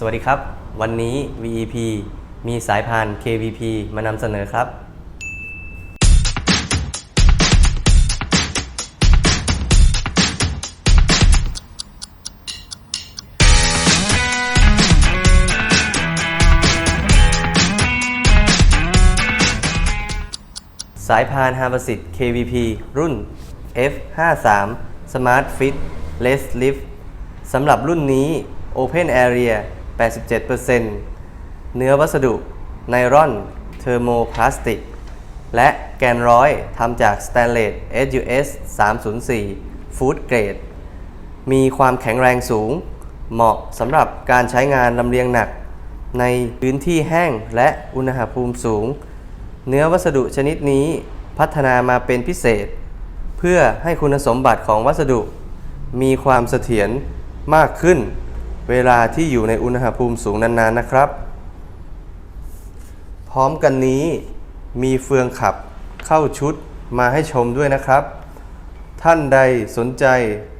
สวัสดีครับ วันนี้ VEP มีสายพาน KVP มานำเสนอครับ สายพานฮา r สิต KVP รุ่น F53 Smart Fit Less Lift สำหรับรุ่นนี้ Open Area 87%เนื้อวัสดุไนรอนเทอร์โมพลาสติก และแกนร้อยทำจากสแตนเลส SUS 304 Food Grade มีความแข็งแรงสูง เหมาะสำหรับการใช้งานลำเลียงหนัก ในพื้นที่แห้งและอุณหภูมิสูง เนื้อวัสดุชนิดนี้พัฒนามาเป็นพิเศษ เพื่อให้คุณสมบัติของวัสดุ มีความเสถียรมากขึ้น เวลาที่อยู่ในอุณหภูมิสูงนานๆนะครับ พร้อมกันนี้มีเฟืองขับเข้าชุดมาให้ชมด้วยนะครับ ท่านใดสนใจ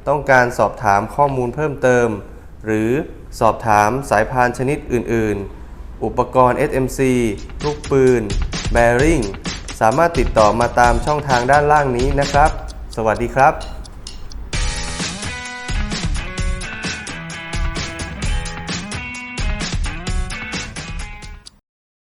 ต้องการสอบถามข้อมูลเพิ่มเติม หรือสอบถามสายพานชนิดอื่น ๆ อุปกรณ์ SMC ลูกปืน แบริ่ง สามารถติดต่อมาตามช่องทางด้านล่างนี้นะครับ สวัสดีครับ